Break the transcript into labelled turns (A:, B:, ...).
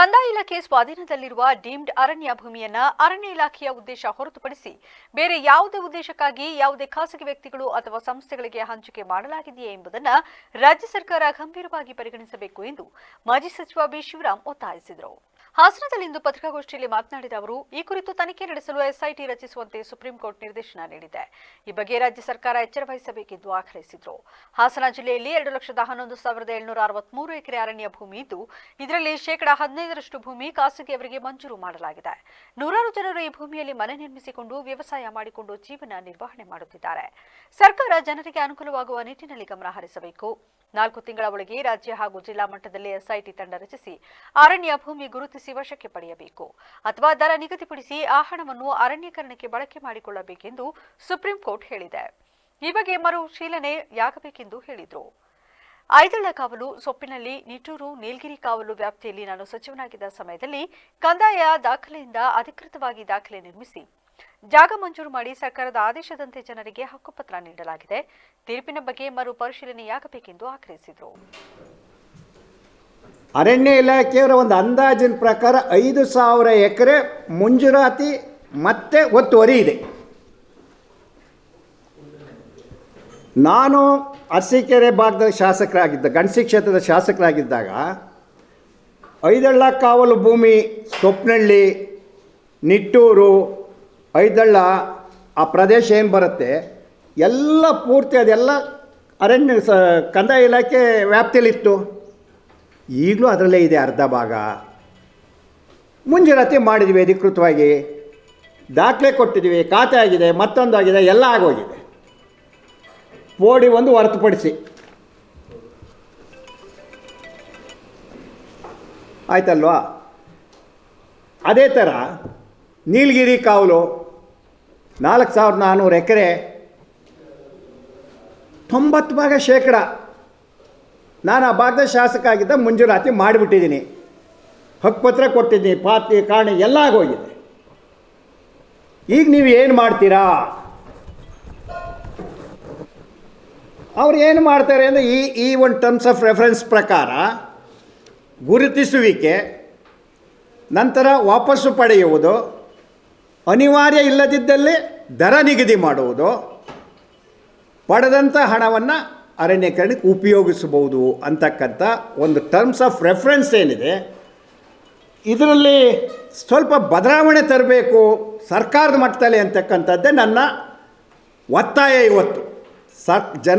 A: ಕಂದಾಯ ಇಲಾಖೆ ಸ್ವಾಧೀನದಲ್ಲಿರುವ ಡೀಮ್ಡ್ ಅರಣ್ಯ ಭೂಮಿಯನ್ನ ಅರಣ್ಯ ಇಲಾಖೆಯ ಉದ್ದೇಶ ಹೊರತುಪಡಿಸಿ ಬೇರೆ ಯಾವುದೇ ಉದ್ದೇಶಕ್ಕಾಗಿ ಯಾವುದೇ ಖಾಸಗಿ ವ್ಯಕ್ತಿಗಳು ಅಥವಾ ಸಂಸ್ಥೆಗಳಿಗೆ ಹಂಚಿಕೆ ಮಾಡಲಾಗಿದೆಯೇ ಎಂಬುದನ್ನು ರಾಜ್ಯ ಸರ್ಕಾರ ಗಂಭೀರವಾಗಿ ಪರಿಗಣಿಸಬೇಕು ಎಂದು ಮಾಜಿ ಸಚಿವ ಬಿ. ಶಿವರಾಂ ಒತ್ತಾಯಿಸಿದರು. ಹಾಸನದಲ್ಲಿಂದು ಪತ್ರಿಕಾಗೋಷ್ಠಿಯಲ್ಲಿ ಮಾತನಾಡಿದ ಅವರು, ಈ ಕುರಿತು ತನಿಖೆ ನಡೆಸಲು ಎಸ್ಐಟಿ ರಚಿಸುವಂತೆ ಸುಪ್ರೀಂ ಕೋರ್ಟ್ ನಿರ್ದೇಶನ ನೀಡಿದೆ. ಈ ಬಗ್ಗೆ ರಾಜ್ಯ ಸರ್ಕಾರ ಎಚ್ಚರ ವಹಿಸಬೇಕೆಂದು ಆಗ್ರಹಿಸಿದರು. ಹಾಸನ ಜಿಲ್ಲೆಯಲ್ಲಿ ಎರಡು ಲಕ್ಷದ ಹನ್ನೊಂದು ಸಾವಿರದ ಏಳ್ನೂರ ಅರವತ್ಮೂರು ಎಕರೆ ಅರಣ್ಯ ಭೂಮಿ ಇದ್ದು, ಇದರಲ್ಲಿ ಶೇಕಡಾ ಹದಿನೈದರಷ್ಟು ಭೂಮಿ ಖಾಸಗಿಯವರಿಗೆ ಮಂಜೂರು ಮಾಡಲಾಗಿದೆ. ನೂರಾರು ಜನರು ಈ ಭೂಮಿಯಲ್ಲಿ ಮನೆ ನಿರ್ಮಿಸಿಕೊಂಡು ವ್ಯವಸಾಯ ಮಾಡಿಕೊಂಡು ಜೀವನ ನಿರ್ವಹಣೆ ಮಾಡುತ್ತಿದ್ದಾರೆ. ಸರ್ಕಾರ ಜನರಿಗೆ ಅನುಕೂಲವಾಗುವ ನಿಟ್ಟಿನಲ್ಲಿ ಗಮನ ಹರಿಸಬೇಕು. ನಾಲ್ಕು ತಿಂಗಳ ಒಳಗೆ ರಾಜ್ಯ ಹಾಗೂ ಜಿಲ್ಲಾ ಮಟ್ಟದಲ್ಲಿ ಎಸ್ಐಟಿ ತಂಡ ರಚಿಸಿ ಅರಣ್ಯ ಭೂಮಿ ಗುರುತಿಸಿ ವಶಕ್ಕೆ ಪಡೆಯಬೇಕು. ಅಥವಾ ದರ ನಿಗದಿಪಡಿಸಿ ಆ ಹಣವನ್ನು ಅರಣ್ಯೀಕರಣಕ್ಕೆ ಬಳಕೆ ಮಾಡಿಕೊಳ್ಳಬೇಕೆಂದು ಸುಪ್ರೀಂ ಕೋರ್ಟ್ ಹೇಳಿದೆ. ಈ ಬಗ್ಗೆ ಮರುಶೀಲನೆಯಾಗಬೇಕೆಂದು ಹೇಳಿದರು. ಐದಳ ಕಾವಲು ಸೊಪ್ಪಿನಲ್ಲಿ ನಿಟೂರು ನೀಲಗಿರಿ ಕಾವಲು ವ್ಯಾಪ್ತಿಯಲ್ಲಿ ನಾನು ಸಚಿವನಾಗಿದ್ದ ಸಮಯದಲ್ಲಿ ಕಂದಾಯ ದಾಖಲೆಯಿಂದ ಅಧಿಕೃತವಾಗಿ ದಾಖಲೆ ನಿರ್ಮಿಸಿ ಜಾಗ ಮಂಜೂರು ಮಾಡಿ ಸರ್ಕಾರದ ಆದೇಶದಂತೆ ಜನರಿಗೆ ಹಕ್ಕುಪತ್ರ ನೀಡಲಾಗಿದೆ. ತೀರ್ಪಿನ ಬಗ್ಗೆ ಮರು ಪರಿಶೀಲನೆಯಾಗಬೇಕೆಂದು ಆಗ್ರಹಿಸಿದರು.
B: ಅರಣ್ಯ ಇಲಾಖೆಯವರ ಒಂದು ಅಂದಾಜಿನ ಪ್ರಕಾರ ಐದು ಸಾವಿರ ಎಕರೆ ಮಂಜೂರಾತಿ ಮತ್ತೆ ಒತ್ತುವರಿ ಇದೆ. ನಾನು ಅರಸೀಕೆರೆ ಭಾಗದ ಶಾಸಕರಾಗಿದ್ದ, ಗಣಸಿ ಕ್ಷೇತ್ರದ ಶಾಸಕರಾಗಿದ್ದಾಗ ಐದಳ್ಳ ಕಾವಲು ಭೂಮಿ, ಸೊಪ್ನಳ್ಳಿ, ನಿಟ್ಟೂರು ಐದಳ್ಳ ಆ ಪ್ರದೇಶ ಏನು ಬರುತ್ತೆ? ಎಲ್ಲ ಪೂರ್ತಿ ಅದೆಲ್ಲ ಅರಣ್ಯ ಸ, ಕಂದಾಯ ಇಲಾಖೆ ವ್ಯಾಪ್ತಿಯಲ್ಲಿತ್ತು. ಈಗಲೂ ಅದರಲ್ಲೇ ಇದೆ ಅರ್ಧ ಭಾಗ. ಮುಂಜಾನೆ ಮಾಡಿದ್ವಿ ಅಧಿಕೃತವಾಗಿ. ದಾಖಲೆ ಕೊಟ್ಟಿದ್ವಿ, ಖಾತೆ ಆಗಿದೆ, ಮತ್ತೊಂದು ಆಗಿದೆ, ಎಲ್ಲ ಆಗೋಗಿದೆ. ಪೋಡಿ ಒಂದು ಹೊರತುಪಡಿಸಿ. ಆಯ್ತಲ್ವಾ? ಅದೇ ಥರ ನೀಲಗಿರಿ ಕಾವಲು ನಾಲ್ಕು ಸಾವಿರದ ನಾನ್ನೂರು ಎಕರೆ ತೊಂಬತ್ತು ಭಾಗ ಶೇಕಡ ನಾನು ಆ ಭಾಗದ ಶಾಸಕ ಆಗಿದ್ದ ಮಂಜೂರಾತಿ ಮಾಡಿಬಿಟ್ಟಿದ್ದೀನಿ. ಹಕ್ಕುಪತ್ರ ಕೊಟ್ಟಿದ್ದೀನಿ ಪಾತಿ ಕಾರಣ ಎಲ್ಲ ಆಗೋಗಿದೆ. ಈಗ ನೀವು ಏನು ಮಾಡ್ತೀರಾ? ಅವ್ರು ಏನು ಮಾಡ್ತಾರೆ ಅಂದರೆ ಈ ಈ ಒಂದು ಟರ್ಮ್ಸ್ ಆಫ್ ರೆಫರೆನ್ಸ್ ಪ್ರಕಾರ ಗುರುತಿಸುವಿಕೆ, ನಂತರ ವಾಪಸ್ಸು ಪಡೆಯುವುದು ಅನಿವಾರ್ಯ ಇಲ್ಲದಿದ್ದಲ್ಲಿ ದರ ನಿಗದಿ ಮಾಡುವುದು ಪಡೆದಂಥ ಹಣವನ್ನು ಅರಣ್ಯೀಕರಣಕ್ಕೆ ಉಪಯೋಗಿಸಬಹುದು ಅಂತಕ್ಕಂಥ ಒಂದು ಟರ್ಮ್ಸ್ ಆಫ್ ರೆಫರೆನ್ಸ್ ಏನಿದೆ, ಇದರಲ್ಲಿ ಸ್ವಲ್ಪ ಬದಲಾವಣೆ ತರಬೇಕು ಸರ್ಕಾರದ ಮಟ್ಟದಲ್ಲಿ ಅಂತಕ್ಕಂಥದ್ದೇ ನನ್ನ ಒತ್ತಾಯ ಇವತ್ತು. ಸರ್, ಜನ